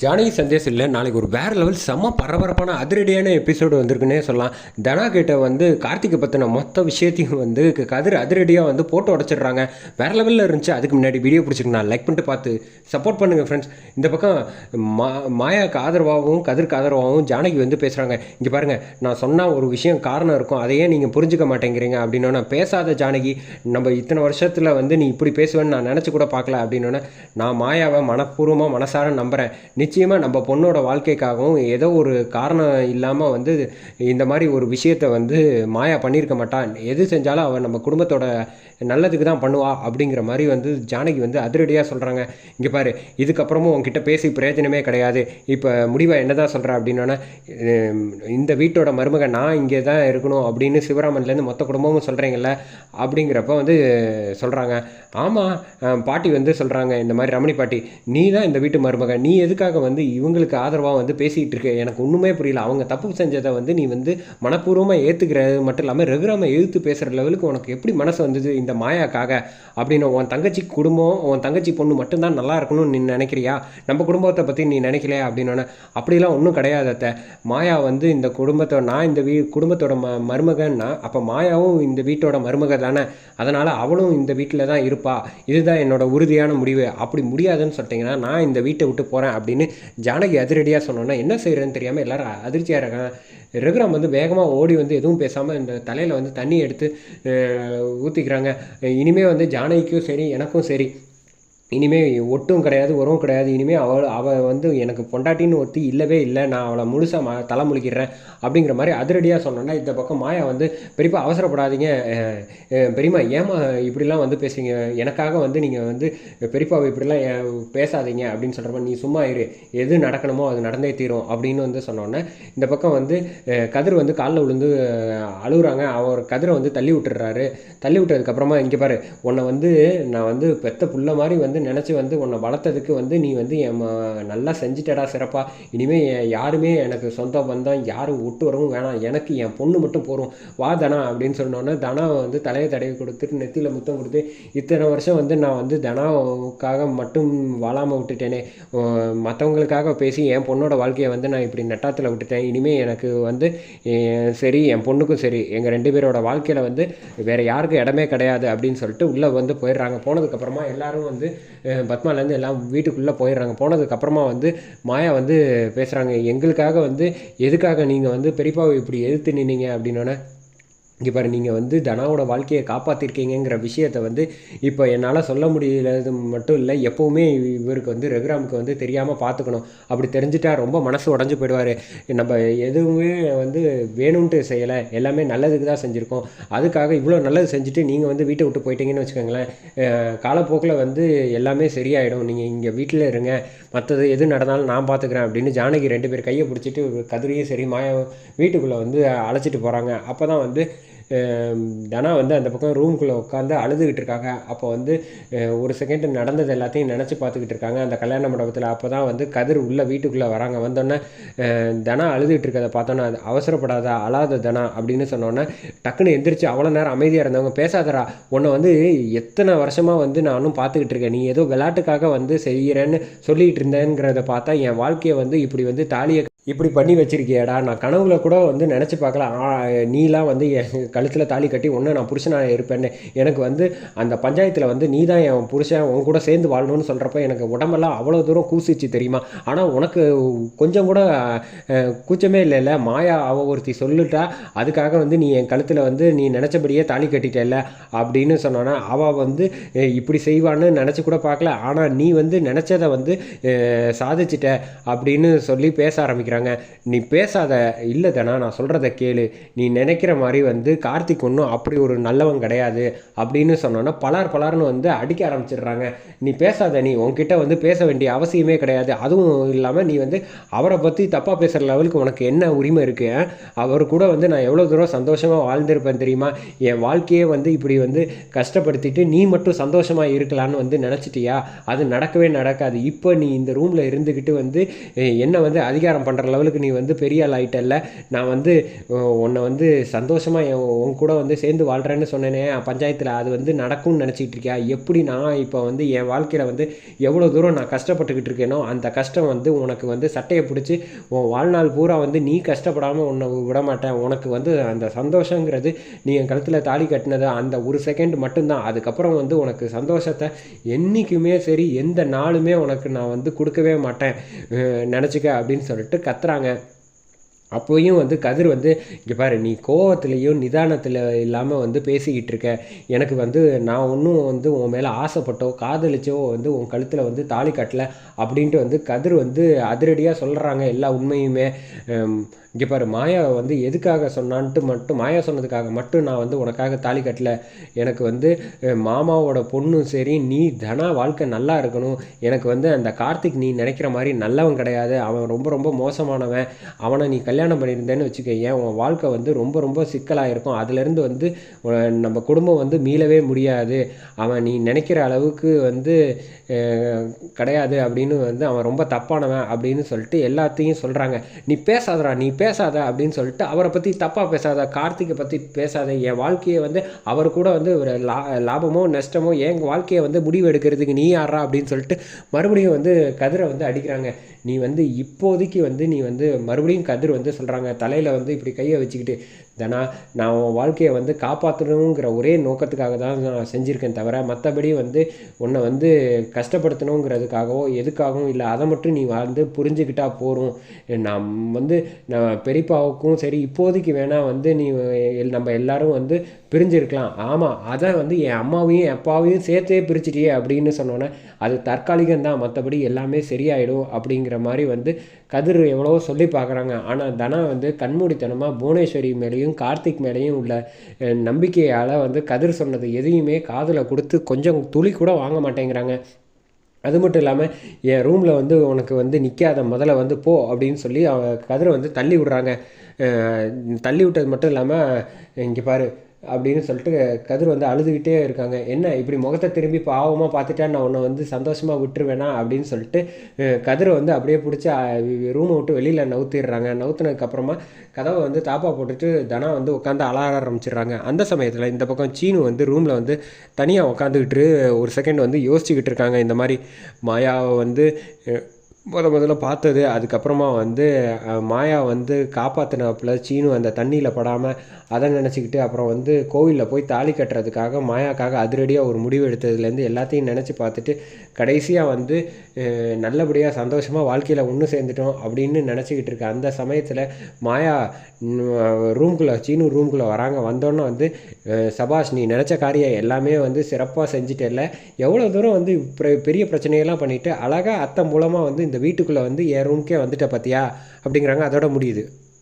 ஜானகி சந்தேஷ் இல்லை நாளைக்கு ஒரு வேறு லெவல் செம்ம பரபரப்பான அதிரடியான எபிசோடு வந்திருக்குன்னே சொல்லலாம். தனா கிட்ட வந்து கார்த்திகை பற்றின மொத்த விஷயத்தையும் வந்து கதிர் அதிரடியாக வந்து போட்டு உடச்சிடுறாங்க. வேறு லெவலில் இருந்துச்சு அதுக்கு முன்னாடி வீடியோ பிடிச்சிருக்கு. நான் லைக் பண்ணிட்டு பார்த்து சப்போர்ட் பண்ணுங்கள் ஃப்ரெண்ட்ஸ் இந்த பக்கம் மா மாயாவுக்கு ஆதரவாகவும் கதிர்க்கு ஆதரவாகவும் ஜானகி வந்து பேசுகிறாங்க இங்கே பாருங்கள் நான் சொன்னால் ஒரு விஷயம் காரணம் இருக்கும். அதையே நீங்கள் புரிஞ்சுக்க மாட்டேங்கிறீங்க அப்படின்னோன்னா பேசாத ஜானகி நம்ம இத்தனை வருஷத்தில் வந்து நீ இப்படி பேசுவேன்னு நான் நினச்சி கூட பார்க்கல அப்படின்னோன்னே நான் மாயாவை மனப்பூர்வமாக மனசார நம்புகிறேன் நிச்சயமாக நம்ம பொண்ணோட வாழ்க்கைக்காகவும் ஏதோ ஒரு காரணம் இல்லாமல் வந்து இந்த மாதிரி ஒரு விஷயத்தை வந்து மாயா பண்ணியிருக்க மாட்டான் எது செஞ்சாலும் அவன் நம்ம குடும்பத்தோட நல்லதுக்கு தான் பண்ணுவா அப்படிங்கிற மாதிரி வந்து ஜானகி வந்து அதிரடியாக சொல்கிறாங்க இங்கே பாரு இதுக்கப்புறமும் உங்ககிட்ட பேசி பிரயோஜனமே கிடையாது. இப்போ முடிவாக என்ன தான் சொல்கிறேன் அப்படின்னா இந்த வீட்டோட மருமகன் நான் இங்கே தான் இருக்கணும் அப்படின்னு சிவராமன்லேருந்து மொத்த குடும்பமும் சொல்கிறீங்கல்ல அப்படிங்கிறப்ப வந்து சொல்கிறாங்க ஆமாம் பாட்டி வந்து சொல்கிறாங்க இந்த மாதிரி ரமணி பாட்டி நீ தான் இந்த வீட்டு மருமகன் நீ எதுக்காக வந்து இவங்களுக்கு ஆதரவாக வந்து பேசிகிட்டு இருக்க? எனக்கு ஒன்றுமே புரியல. அவங்க தப்பு செஞ்சதை வந்து நீ வந்து மனப்பூர்வமாக ஏற்றுக்கிறது மட்டும் இல்லாமல் ரெகுராமல் எழுத்து பேசுகிற லெவலுக்கு உனக்கு எப்படி மனசு வந்தது இந்த மாயாக்காக? அப்படின்னு உன் தங்கச்சி குடும்பம் உன் தங்கச்சி பொண்ணு மட்டும்தான் நல்லா இருக்கணும்னு நீ நினைக்கிறியா? நம்ம குடும்பத்தை பற்றி நீ நினைக்கலையா? அப்படின்னோடனே அப்படிலாம் ஒன்றும் கிடையாது அத்தை. மாயா வந்து இந்த குடும்பத்தோட நான் இந்த வீ குடும்பத்தோட ம மருமகன்னா அப்போ மாயாவும் இந்த வீட்டோட மருமக தானே. அதனால் அவளும் இந்த வீட்டில் தான் இருப்பா. இதுதான் என்னோட உறுதியான முடிவு. அப்படி முடியாதுன்னு சொல்லிட்டீங்கன்னா நான் இந்த வீட்டை விட்டு போகிறேன் அப்படி அப்படின்னு ஜானகி அதிரடியாக சொன்னோன்னா என்ன செய்கிறேன்னு தெரியாமல் எல்லோரும் அதிர்ச்சியாக இருக்காங்க ரகுராம் வந்து வேகமாக ஓடி வந்து எதுவும் பேசாமல் இந்த தலையில் வந்து தண்ணி எடுத்து ஊற்றிக்கிறாங்க இனிமேல் வந்து ஜானகிக்கும் சரி எனக்கும் சரி. இனிமேல் ஒட்டும் கிடையாது உறவும் கிடையாது. இனிமேல் அவள் அவள் வந்து எனக்கு பொண்டாட்டின்னு ஒருத்தி இல்லவே இல்லை. நான் அவளை முழுசாக ம தலை முழிக்கிறேன் அப்படிங்கிற மாதிரி அதிரடியாக சொன்னோன்னா இந்த பக்கம் மாயா வந்து பெரியப்பா அவசரப்படாதீங்க. பெரியம்மா ஏமா இப்படிலாம் வந்து பேசுவீங்க எனக்காக வந்து நீங்கள் வந்து பெரியப்பாவை இப்படிலாம் ஏன் பேசாதீங்க அப்படின்னு சொல்கிற மாதிரி நீ சும்மா இரு. எது நடக்கணுமோ அது நடந்தே தீரும் அப்படின்னு வந்து சொன்னோன்னே இந்த பக்கம் வந்து கதிர் வந்து காலில் விழுந்து அழுகுறாங்க அவர் கதிரை வந்து தள்ளி விட்டுறாரு தள்ளி விட்டதுக்கப்புறமா இங்கே பாரு உன்னை வந்து நான் வந்து பெத்த புள்ள மாதிரி வந்து நினச்சி வந்து உன்னை வளர்த்ததுக்கு வந்து நீ வந்து என் நல்லா செஞ்சிட்டடா சிறப்பாக இனிமேல் யாருமே எனக்கு சொந்த பந்தம் யாரும் விட்டு வரவும் வேணாம். எனக்கு என் பொண்ணு மட்டும் போகிறோம் வா தனா அப்படின்னு சொன்னோன்னே தனா வந்து தலையை தடவி கொடுத்துட்டு நெத்தியில் முத்தம் கொடுத்து இத்தனை வருஷம் வந்து நான் வந்து தனாவுக்காக மட்டும் வாழாமல் விட்டுட்டேனே. மற்றவங்களுக்காக பேசி என் பொண்ணோட வாழ்க்கையை வந்து நான் இப்படி நட்டாத்தில் விட்டுட்டேன். இனிமேல் எனக்கு வந்து சரி என் பொண்ணுக்கும் சரி. எங்கள் ரெண்டு பேரோட வாழ்க்கையில் வந்து வேறு யாருக்கும் இடமே கிடையாது அப்படின்னு சொல்லிட்டு உள்ளே வந்து போயிடுறாங்க. போனதுக்கப்புறமா எல்லாரும் வந்து பத்மாலேருந்து எல்லாம் வீட்டுக்குள்ளே போயிடுறாங்க. போனதுக்கப்புறமா வந்து மாயா வந்து பேசுகிறாங்க எங்களுக்காக வந்து எதுக்காக நீங்கள் வந்து பெரியப்பாவை இப்படி எதிர்த்து நின்னீங்க அப்படின்னோடனே இங்கே பாரு நீங்கள் வந்து தனாவோட வாழ்க்கையை காப்பாற்றிருக்கீங்கிற விஷயத்தை வந்து இப்போ என்னால் சொல்ல முடியலது மட்டும் இல்லை எப்போவுமே இவருக்கு வந்து ரகுராமுக்கு வந்து தெரியாமல் பார்த்துக்கணும் அப்படி தெரிஞ்சுட்டா ரொம்ப மனசு உடஞ்சி போயிடுவார். நம்ம எதுவுமே வந்து வேணும்ன்ட்டு செய்யலை எல்லாமே நல்லதுக்கு தான் செஞ்சுருக்கோம். அதுக்காக இவ்வளோ நல்லது செஞ்சுட்டு நீங்கள் வந்து வீட்டை விட்டு போயிட்டீங்கன்னு வச்சுக்கோங்களேன் காலப்போக்கில் வந்து எல்லாமே சரியாயிடும். நீங்கள் இங்கே வீட்டில் இருங்க மற்றது எது நடந்தாலும் நான் பார்த்துக்கிறேன் அப்படின்னு ஜானகி ரெண்டு பேர் கையை பிடிச்சிட்டு கதிரியும் சரி மாய வீட்டுக்குள்ளே வந்து அழைச்சிட்டு போகிறாங்க அப்போ தான் வந்து தனா வந்து அந்த பக்கம் ரூம்குள்ளே உட்காந்து அழுதுகிட்டு இருக்காங்க. அப்போ வந்து ஒரு செகண்ட் நடந்தது எல்லாத்தையும் நினச்சி பார்த்துக்கிட்டு இருக்காங்க. அந்த கல்யாண மண்டபத்தில் அப்போ தான் வந்து கதிர் உள்ள வீட்டுக்குள்ளே வராங்க. வந்தோடனே தனா அழுதுகிட்டு இருக்கதை பார்த்தோன்னே அது அவசரப்படாத அழாத தனா அப்படின்னு சொன்னோன்னே டக்குன்னு எந்திரிச்சு அவ்வளோ நேரம் அமைதியாக இருந்தவங்க பேசாதடா உன்னை வந்து எத்தனை வருஷமாக வந்து நானும் பார்த்துக்கிட்டு இருக்கேன். நீ ஏதோ விளையாட்டுக்காக வந்து செய்கிறேன்னு சொல்லிகிட்டு இருந்தேங்கிறத பார்த்தா என் வாழ்க்கையை வந்து இப்படி வந்து தாலியை இப்படி பண்ணி வச்சிருக்கியாடா. நான் கனவுல கூட வந்து நினச்சி பார்க்கலாம் நீலாம் வந்து என் கழுத்தில் தாலி கட்டி ஒன்று நான் புருஷனாக இருப்பேன்னு. எனக்கு வந்து அந்த பஞ்சாயத்தில் வந்து நீ தான் என் புருஷன் உன் கூட சேர்ந்து வாழணும்னு சொல்கிறப்ப எனக்கு உடம்பெல்லாம் அவ்வளோ தூரம் கூசிச்சு தெரியுமா? ஆனால் உனக்கு கொஞ்சம் கூட கூச்சமே இல்லைல்ல மாயா அவ ஒருத்தி சொல்லிட்டா அதுக்காக வந்து நீ என் கழுத்தில் வந்து நீ நினச்சபடியே தாலி கட்டிட்டல்ல? அப்படின்னு சொன்னோன்னா அவள் வந்து இப்படி செய்வான்னு நினச்சி கூட பார்க்கல. ஆனால் நீ வந்து நினச்சதை வந்து சாதிச்சிட்ட. அப்படின்னு சொல்லி பேச ஆரம்பிக்கிறாங்க. நீ பேசாத இல்லை தானா நான் சொல்கிறத கேளு. நீ நினைக்கிற மாதிரி வந்து கார்த்திக் ஒன்றும் அப்படி ஒரு நல்லவன் கிடையாது அப்படின்னு சொன்னோன்னா பலார் பலார்னு வந்து அடிக்க ஆரம்பிச்சிடுறாங்க. நீ பேசாத நீ உன்கிட்ட வந்து பேச வேண்டிய அவசியமே கிடையாது. அதுவும் இல்லாமல் நீ வந்து அவரை பற்றி தப்பாக பேசுகிற லெவலுக்கு உனக்கு என்ன உரிமை இருக்குது அவர் கூட வந்து நான் எவ்வளோ தூரம் சந்தோஷமாக வாழ்ந்திருப்பேன் தெரியுமா? என் வாழ்க்கையே வந்து இப்படி வந்து கஷ்டப்படுத்திட்டு நீ மட்டும் சந்தோஷமாக இருக்கலான்னு வந்து நினச்சிட்டியா? அது நடக்கவே நடக்காது. இப்போ நீ இந்த ரூமில் இருந்துக்கிட்டு வந்து என்னை என்ன வந்து அதிகாரம் பண்ணுற லெவலுக்கு நீ வந்து பெரிய ஆள் ஆகிட்டல்ல நான் வந்து உன்னை வந்து சந்தோஷமாக என் உன் கூட வந்து சேர்ந்து வாழ்கிறேன்னு சொன்னேனே பஞ்சாயத்தில் அது வந்து நடக்கும்னு நினச்சிக்கிட்டு இருக்கியா? எப்படி நான் இப்போ வந்து என் வாழ்க்கையில் வந்து எவ்வளோ தூரம் நான் கஷ்டப்பட்டுக்கிட்டு இருக்கேனோ அந்த கஷ்டம் வந்து உனக்கு வந்து சட்டையை பிடிச்சி உன் வாழ்நாள் பூரா வந்து நீ கஷ்டப்படாமல் உன்னை விட மாட்டேன். உனக்கு வந்து அந்த சந்தோஷங்கிறது நீ என் கழுத்தில் தாலி கட்டினது அந்த ஒரு செகண்ட் மட்டும்தான். அதுக்கப்புறம் வந்து உனக்கு சந்தோஷத்தை என்றைக்குமே சரி எந்த நாளுமே உனக்கு நான் வந்து கொடுக்கவே மாட்டேன். நினச்சிக்க அப்படின்னு சொல்லிட்டு கத்துறாங்க. அப்போயும் வந்து கதிர் வந்து இங்கே பாரு நீ கோவத்துலேயும் நிதானத்தில் இல்லாமல் வந்து பேசிக்கிட்டு இருக்க. எனக்கு வந்து நான் ஒன்றும் வந்து உன் மேலே ஆசைப்பட்டோ காதலிச்சோ வந்து உன் கழுத்தில் வந்து தாலி கட்டலை அப்படின்ட்டு வந்து கதிர் வந்து அதிரடியாக சொல்கிறாங்க எல்லா உண்மையுமே. இங்கே பாரு மாயா வந்து எதுக்காக சொன்னான்ட்டு மட்டும் மாயா சொன்னதுக்காக மட்டும் நான் வந்து உனக்காக தாலி கட்டல. எனக்கு வந்து மாமாவோட பொண்ணும் சரி நீ தனா வாழ்க்கை நல்லா இருக்கணும். எனக்கு வந்து அந்த கார்த்திக் நீ நினைக்கிற மாதிரி நல்லவன் கிடையாது. அவன் ரொம்ப ரொம்ப மோசமானவன். அவனை நீ கல்யாணம் பண்ணியிருந்தேன்னு வச்சுக்கோங்க ஏன் உன் வாழ்க்கை வந்து ரொம்ப ரொம்ப சிக்கலாக இருக்கும் அதுலேருந்து வந்து நம்ம குடும்பம் வந்து மீளவே முடியாது. அவன் நீ நினைக்கிற அளவுக்கு வந்து கிடையாது அப்படின்னு வந்து அவன் ரொம்ப தப்பானவன் அப்படின்னு சொல்லிட்டு எல்லாத்தையும் சொல்கிறாங்க நீ பேசாதடா நீ பேசாத அப்படின்னு சொல்லிட்டு அவரை பற்றி தப்பாக பேசாத கார்த்திகை பற்றி பேசாத என் வாழ்க்கையை வந்து அவர் கூட வந்து ஒரு லா லாபமோ நஷ்டமோ என் வாழ்க்கையை வந்து முடிவு எடுக்கிறதுக்கு நீ யாரா அப்படின்னு சொல்லிட்டு மறுபடியும் வந்து கதிரை வந்து அடிக்கிறாங்க. நீ வந்து இப்போதைக்கு வந்து நீ வந்து மறுபடியும் கதிர் வந்து சொல்கிறாங்க தலையில் வந்து இப்படி கையை வச்சுக்கிட்டு தனா நான் உன் வாழ்க்கையை வந்து காப்பாற்றணுங்கிற ஒரே நோக்கத்துக்காக தான் நான் செஞ்சுருக்கேன் தவிர மற்றபடி வந்து உன்னை வந்து கஷ்டப்படுத்தணுங்கிறதுக்காகவோ எதுக்காகவும் இல்லை. அதை மட்டும் நீ வந்து புரிஞ்சுக்கிட்டா போகிறோம் நான் வந்து நான் பெரியப்பாவுக்கும் சரி இப்போதைக்கு வேணால் வந்து நீ நம்ம எல்லாரும் வந்து பிரிஞ்சிருக்கலாம். ஆமாம் அதை வந்து என் அம்மாவையும் என் அப்பாவையும் சேர்த்தே பிரிச்சிட்டியே அப்படின்னு சொன்னோன்னே அது தற்காலிகம் தான் மற்றபடி எல்லாமே சரியாயிடும் அப்படிங்கிற மாதிரி வந்து கதிர் எவ்வளவோ சொல்லி பார்க்குறாங்க. ஆனால் தனா வந்து கண்மூடித்தனமாக புவனேஸ்வரி மேலேயும் கார்த்திக் மேலேயும் உள்ள நம்பிக்கையால் வந்து கதிர் சொன்னது எதையுமே காதில் கொடுத்து கொஞ்சம் துளி கூட வாங்க மாட்டேங்கிறாங்க. அது மட்டும் இல்லாமல் என் ரூமில் வந்து உனக்கு வந்து நிற்காத முதல்ல வந்து போ அப்படின்னு சொல்லி அவ கதிரை வந்து தள்ளி விடுறாங்க. தள்ளி விட்டது மட்டும் இல்லாமல் இங்கே பாரு அப்படின்னு சொல்லிட்டு கதிர் வந்து அழுதுகிட்டே இருக்காங்க. என்ன இப்படி முகத்தை திரும்பி பாவமாக பார்த்துட்டா நான் உன்னை வந்து சந்தோஷமாக விட்டுருவேனா அப்படின்னு சொல்லிட்டு கதிரை வந்து அப்படியே பிடிச்சி ரூமை விட்டு வெளியில் நவுத்திடுறாங்க. நவுத்துனதுக்கப்புறமா கதவை வந்து தாப்பா போட்டுட்டு தனா வந்து உட்காந்து அலார ஆரம்பிச்சிடுறாங்க. அந்த சமயத்தில் இந்த பக்கம் சீனு வந்து ரூமில் வந்து தனியாக உட்காந்துக்கிட்டு ஒரு செகண்ட் வந்து யோசிச்சுக்கிட்டு இருக்காங்க. இந்த மாதிரி மாயாவை வந்து முத முதல்ல பார்த்தது அதுக்கப்புறமா வந்து மாயா வந்து காப்பாற்றினப்பில் சீனு அந்த தண்ணியில் படாமல் அதை நினச்சிக்கிட்டு அப்புறம் வந்து கோவிலில் போய் தாலி கட்டுறதுக்காக மாயாக்காக அதிரடியாக ஒரு முடிவு எடுத்ததுலேருந்து எல்லாத்தையும் நினச்சி பார்த்துட்டு கடைசியாக வந்து நல்லபடியாக சந்தோஷமாக வாழ்க்கையில் ஒன்று சேர்ந்துட்டோம் அப்படின்னு நினச்சிக்கிட்டு இருக்க அந்த சமயத்தில் மாயா ரூம்குள்ளே சீனு ரூம்குள்ளே வராங்க. வந்தோன்னே வந்து சபாஷ் நீ நினச்ச காரியம் எல்லாமே வந்து சிறப்பாக செஞ்சுட்டல எவ்வளோ தூரம் வந்து பெரிய பிரச்சனையெல்லாம் பண்ணிவிட்டு அழகாக அத்தை மூலமாக வந்து இந்த இந்த வீட்டுக்குள்ளே வந்து என் ரூம்க்கே வந்துட்ட பார்த்தியா அப்படிங்கிறாங்க. அதோட முடியுது.